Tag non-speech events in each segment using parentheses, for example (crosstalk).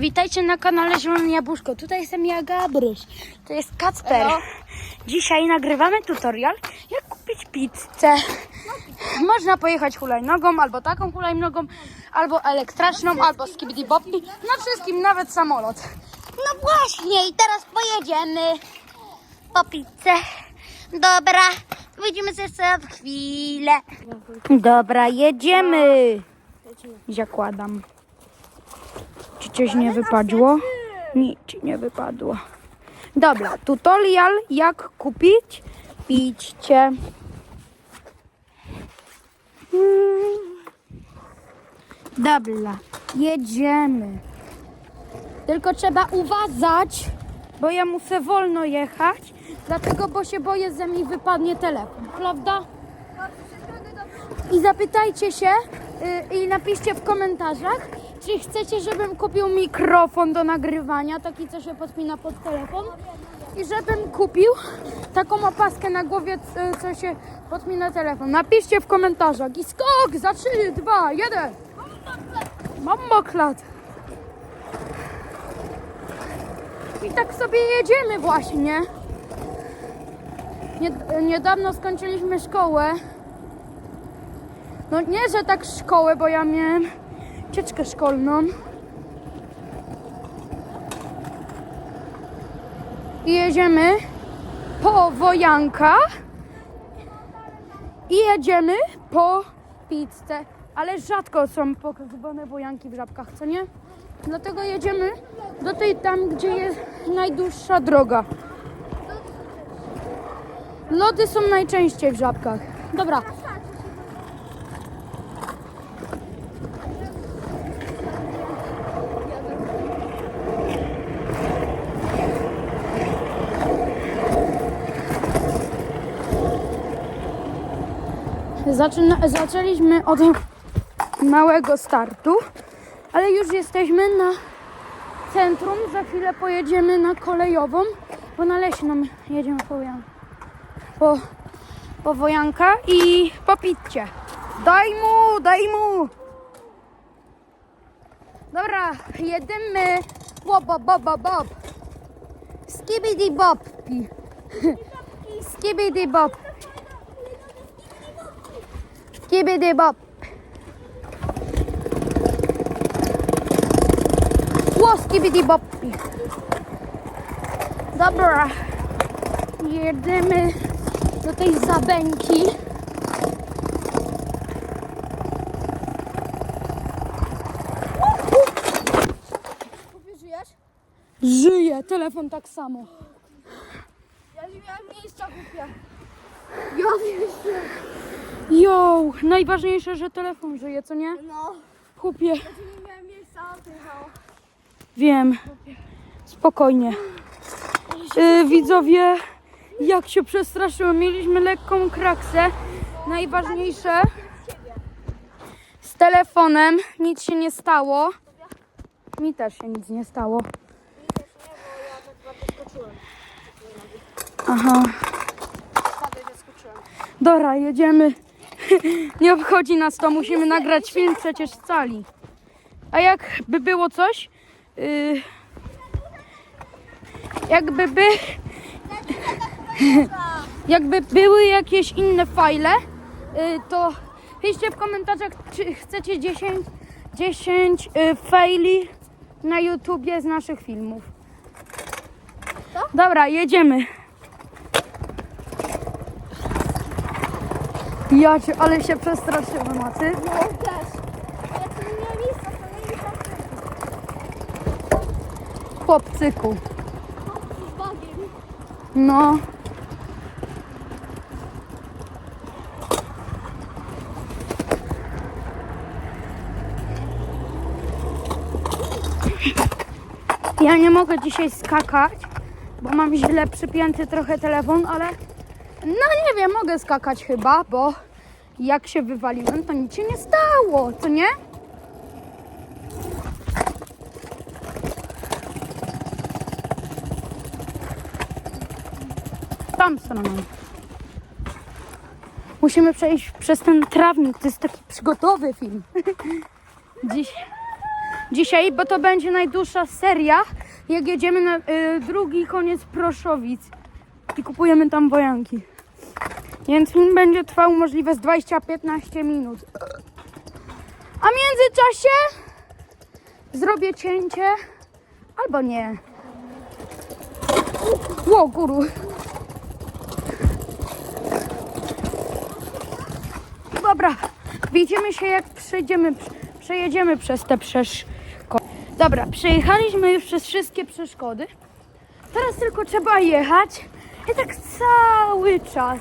witajcie na kanale Zielone Jabłuszko. Tutaj jestem ja, Gabryś. To jest Kacper. Dzisiaj nagrywamy tutorial, jak kupić pizzę. Można pojechać hulajnogą, albo taką hulajnogą, albo elektryczną, albo skibidi bobki. Na wszystkim, nawet samolot. No właśnie, i teraz pojedziemy po pizzę. Dobra, widzimy się za chwilę. Dobra, jedziemy. Zakładam. Czy coś nie wypadło? Nic nie wypadło. Dobra, tutorial jak kupić pizzę. Mm. Dobra, jedziemy. Tylko trzeba uważać, bo ja muszę wolno jechać, dlatego bo się boję, że mi wypadnie telefon, prawda? I zapytajcie się y, i napiszcie w komentarzach, czy chcecie, żebym kupił mikrofon do nagrywania, taki co się podpina pod telefon. I żebym kupił taką opaskę na głowie, co się podpina telefon. Napiszcie w komentarzach. I skok za 3, 2, 1. Mamma klat. I tak sobie jedziemy właśnie. Nie, niedawno skończyliśmy szkołę. No nie, że tak szkołę, bo ja miałem cieczkę szkolną. I jedziemy po Wojanka i jedziemy po pizzę. Ale rzadko są pokazywane wojanki w żabkach, co nie? Dlatego jedziemy do tej tam, gdzie jest najdłuższa droga. Lody są najczęściej w żabkach. Dobra, Zaczyna, zaczęliśmy od małego startu, ale już jesteśmy na centrum. Za chwilę pojedziemy na kolejową, bo na leśną jedziemy po, po, po Wojanka i po picie. Daj mu, daj mu! Dobra, jedziemy. Bob, bob, bob, bob, bob. Skibidi bob. (laughs) Skibidi bob. Skibidi bob. Ło, skibidi bob. Dobra. Jedziemy do tej zabęki. Żyje, telefon tak samo. Ja nie miałem miejsca głupia. Ja wiem, Jo, najważniejsze, że telefon żyje, co nie? No, Chłopie, ja nie miałem miejsca, jechało. wiem. Spokojnie. Y, widzowie, jak się przestraszyłem, mieliśmy lekką kraksę. Najważniejsze, z telefonem nic się nie stało. Mi też się nic nie stało. Aha. Zaskoczyłem. Dobra, jedziemy. (laughs) Nie obchodzi nas to, musimy nagrać film przecież z cali. A jakby było coś, yy, jakby by, (laughs) jakby były jakieś inne fajle, yy, to piszcie w komentarzach, czy chcecie 10, 10 yy, faili na YouTubie z naszych filmów. Dobra, jedziemy. Ja cię, ale się przestraszyłem, a ty? No też. Ja tu nie miałem miejsca, to nie miejsca. Chłopcyku. Z bagiem. No. Ja nie mogę dzisiaj skakać, bo mam źle przypięty trochę telefon, ale no nie wiem, mogę skakać chyba, bo jak się wywaliłem, to nic się nie stało, co nie? Tam stroną. Musimy przejść przez ten trawnik. To jest taki przygotowy film. (laughs) Dziś, dzisiaj, bo to będzie najdłuższa seria, jak jedziemy na y, drugi koniec Proszowic i kupujemy tam wojanki. Więc film będzie trwał możliwe z 20-15 minut. A w międzyczasie zrobię cięcie albo nie. Ło, guru. Dobra, widzimy się jak przejdziemy, przejedziemy przez te przeszkody. Dobra, przejechaliśmy już przez wszystkie przeszkody. Teraz tylko trzeba jechać i tak cały czas.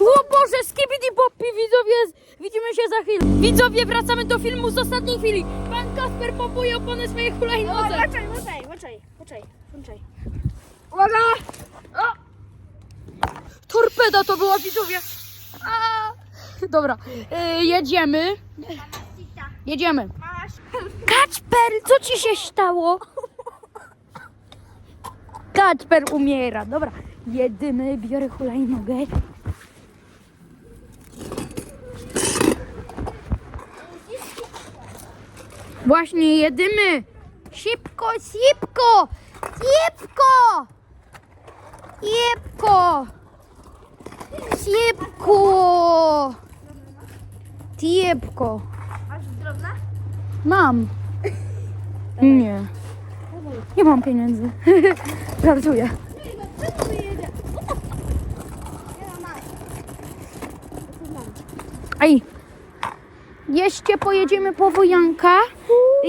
O Boże, skibidi popi, widzowie, chwilę. Widzowie, wracamy do filmu z ostatniej chwili. Pan Kasper popuje opony swojej hulajnodze. Poczekaj, poczekaj, poczekaj, poczekaj, poczekaj. Uwaga! O! Torpeda to była, widzowie. A! Dobra, y, jedziemy. Jedziemy. Kacper, co ci się stało? Kacper umiera. Dobra, jedymy, biorę hulajnogę. Właśnie jedymy. Szybko, szybko, szybko. Szybko. Szybko. Szybko. Masz drobna? Mam. Nie. Nie mam pieniędzy. (laughs) Żartuję. Ej. Jeszcze pojedziemy po wojanka.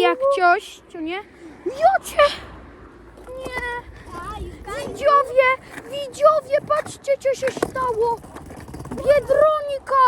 Jak coś, czy nie? Jocie! Nie. Widziowie, widziowie, patrzcie, co się stało. Biedronika.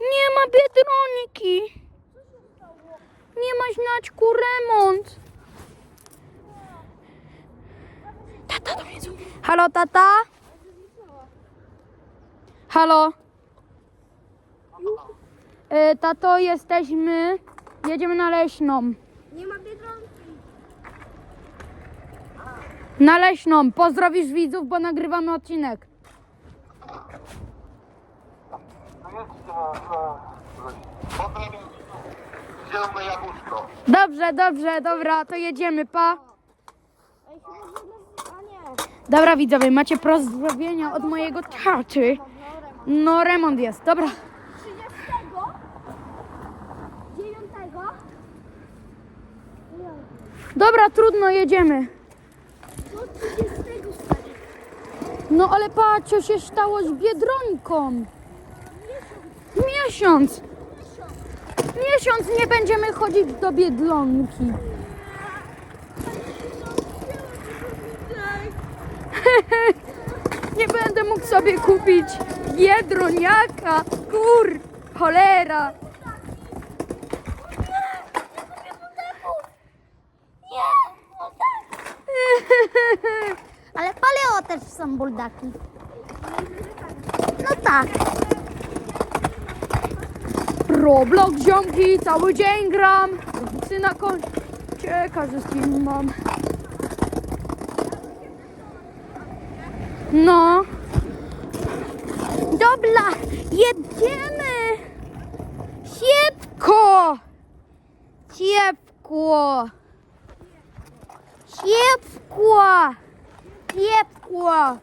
Nie ma biedroniki. Nie ma znaczku remont. Tata do mnie dzwoni. Halo, tata? Halo? E, tato, jesteśmy. Jedziemy na leśną. Nie ma biedronki. Na leśną. Pozdrowisz widzów, bo nagrywamy odcinek. Zielone jabłuszko. Dobrze, dobrze, dobra, to jedziemy, pa. Ej, chyba, że nas... A nie. Dobra, widzowie, macie pozdrowienia od mojego taty. No, remont jest, dobra. 30? 9? Dobra, trudno, jedziemy. Do 30 stary. No, ale patrz, co się stało z Biedronką. Miesiąc. Miesiąc nie będziemy chodzić do Biedronki. (laughs) Nie będę mógł sobie kupić biedroniaka. Kur, cholera. Ale paleo też są buldaki. No tak. Roblox, ziomki, cały dzień gram. Syna koncie, każdy z kim mam. No. Dobra, jedziemy. Szybko. Szybko. Szybko. Szybko.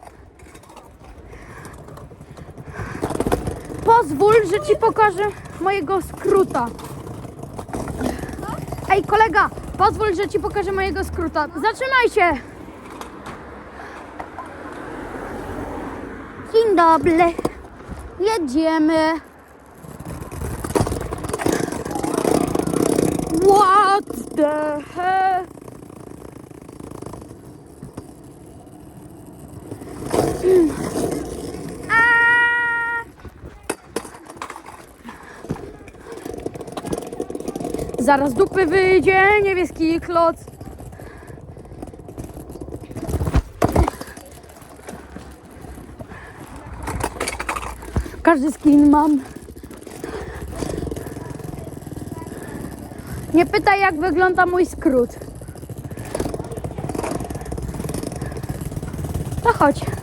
Pozwól, że ci pokażę mojego skróta. Ej, kolega, pozwól, że ci pokażę mojego skróta. Zatrzymaj się. Dzień dobry. Jedziemy. What the hell? Zaraz dupy wyjdzie, niebieski kloc. Każdy skin mam. Nie pytaj jak wygląda mój skrót. No chodź.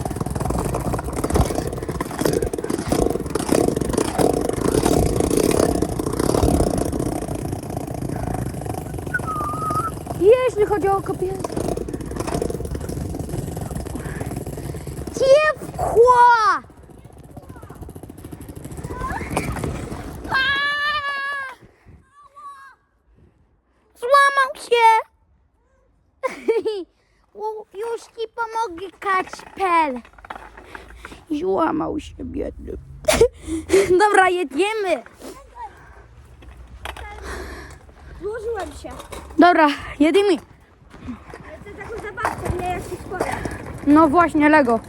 Jeśli chodzi o kobietę. Ciepło! Złamał się! (laughs) Już ci pomogę, Kacper. Złamał się, biedny. (laughs) Dobra, jedziemy. Złożyłem się. Dobra, jedziemy. Chcę taką zabawkę, nie jak się składa. No właśnie, Lego.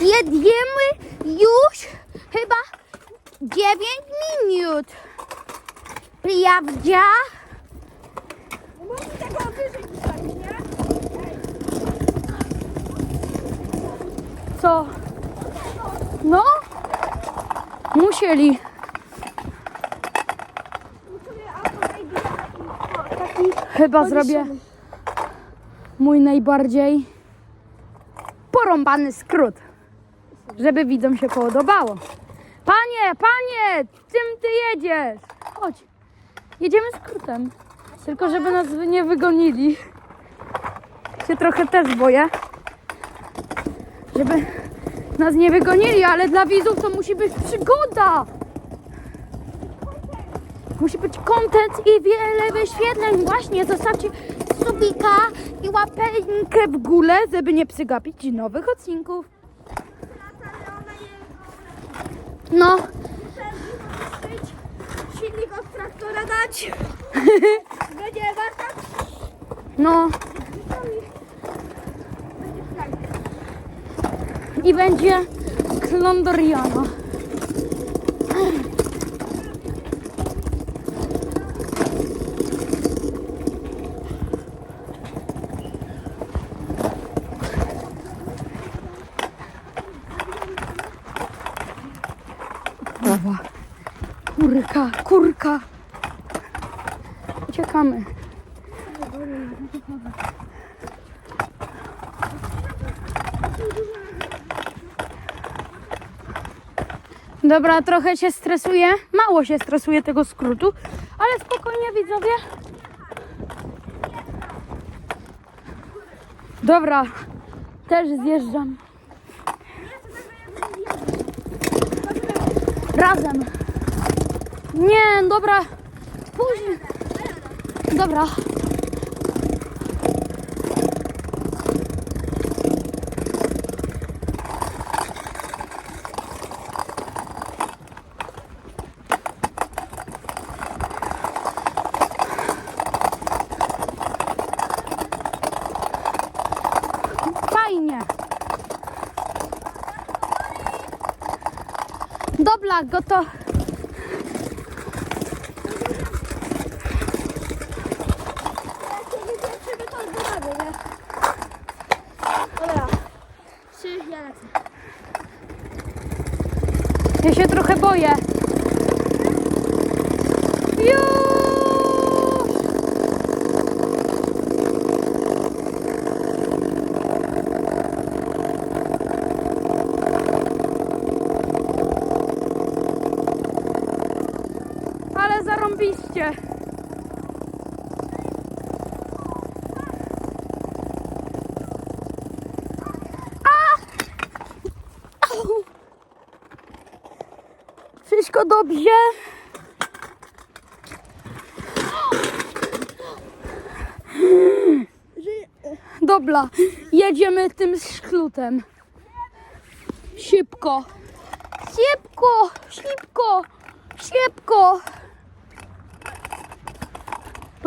Jedziemy już chyba 9 minut. Prawda? No tego wyżej wstawić, nie? Co? No? Musieli. Chyba zrobię mój najbardziej porąbany skrót, żeby widzom się podobało. Panie, panie, czym ty jedziesz? Chodź, jedziemy skrótem, tylko żeby nas nie wygonili. Się trochę też boję, żeby nas nie wygonili, ale dla widzów to musi być przygoda. Musi być content i wiele wyświetleń. Właśnie, zostawcie subika i łapeńkę w górę, żeby nie przegapić nowych odcinków. No, silnik od traktora dać. (laughs) Będzie warta. no i będzie Klondoriana. Kurwa. Kurka, kurka. Uciekamy. Dobra, trochę się stresuję. Mało się stresuję tego skrótu, ale spokojnie widzowie. Dobra, też zjeżdżam. Razem. Nie, dobra. Później. Dobra. Fajnie. Dobra, gotowe. Jak się wypieprzymy, to zbieramy, nie? Dobra. Lecę. Ja się trochę boję. Już! Ale zarąbiście. Wszystko dobrze? Dobra, jedziemy tym skrótem. Szybko. Szybko, szybko, szybko.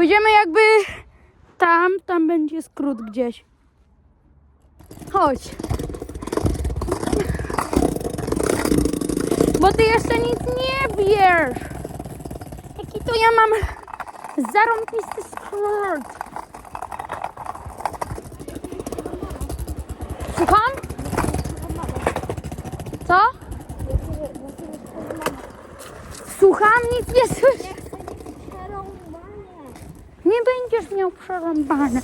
Pójdziemy jakby tam, tam będzie skrót gdzieś. Chodź. Bo ty jeszcze nic nie wiesz. Jaki to ja mam zarąbisty skrót. Słucham? Co? Słucham, nic nie słyszę. Nie będziesz miał przerąbane.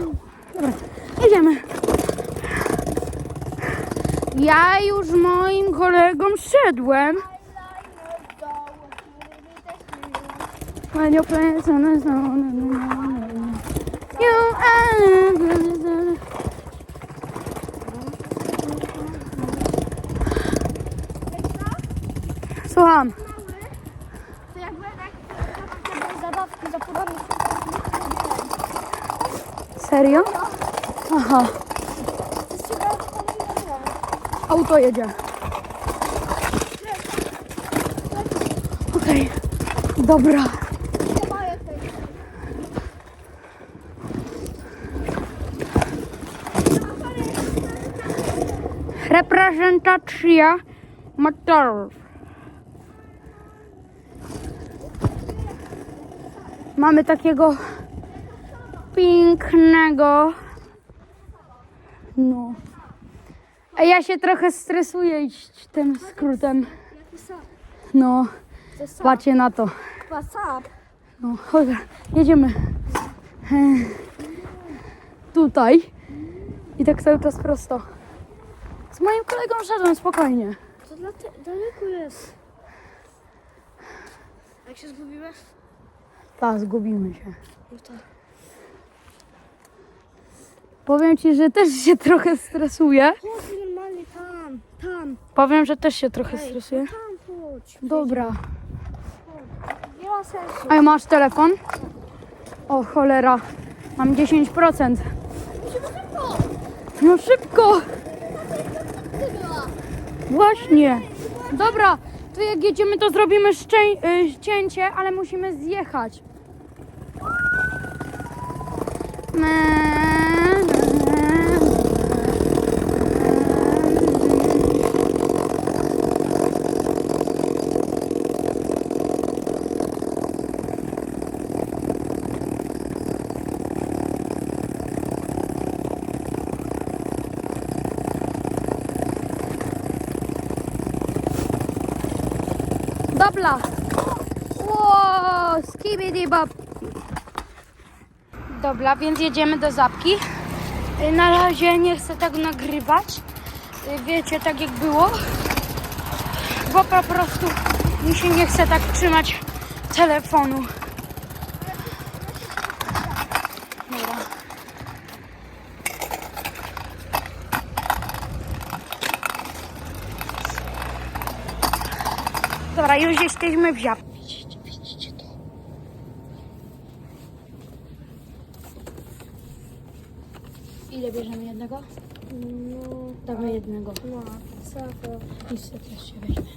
(gasps) Dobra, jedziemy. Ja już moim kolegom szedłem. Zone. You are. Słucham. To jak będę tak zabawki za podobnie. Serio? Aha, auto jedzie. Okej, dobra. Reprezentacja motorów. Mamy takiego pięknego. No. A ja się trochę stresuję iść tym skrótem. No, patrzcie na to. No, chodź, jedziemy. E, Tutaj. I tak cały czas prosto. Z moim kolegą szedłem spokojnie. To dla te, daleko jest. Jak się zgubiłeś? Tak, zgubimy się. No tak. Powiem ci, że też się trochę stresuję. Chodź normalnie tam, tam. Powiem, że też się trochę Ej, stresuję. Tam chodź. Dobra. Nie ma sensu. A masz telefon? O cholera. Mam 10%. Musimy szybko. No szybko! Ty była. Właśnie. Dobra, to jak jedziemy, to zrobimy szczę- y, cięcie, ale musimy zjechać. Dobra. Skibidi bab. Dobra, więc jedziemy do Zapki. Y, Na razie nie chcę tak nagrywać. Y, Wiecie, tak jak było. Bo po prostu mi się nie chce tak trzymać telefonu. Dobra. Już jesteśmy w Ziap. Ile bierzemy jednego? No, Damy jednego. no, co I sobie też się weźmie.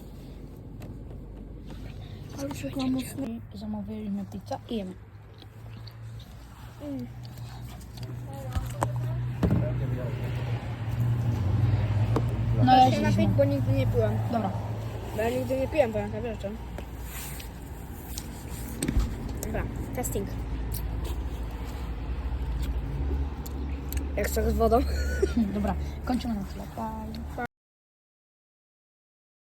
Zamówiliśmy pizzę i jemy. No ja się napić, bo nigdy nie piłem. Dobra. Bo ja nigdy nie piłem, pamiętam, wiesz czym? Dobra, testing. Jak sok z wodą. Dobra, kończymy na chwilę. Bye.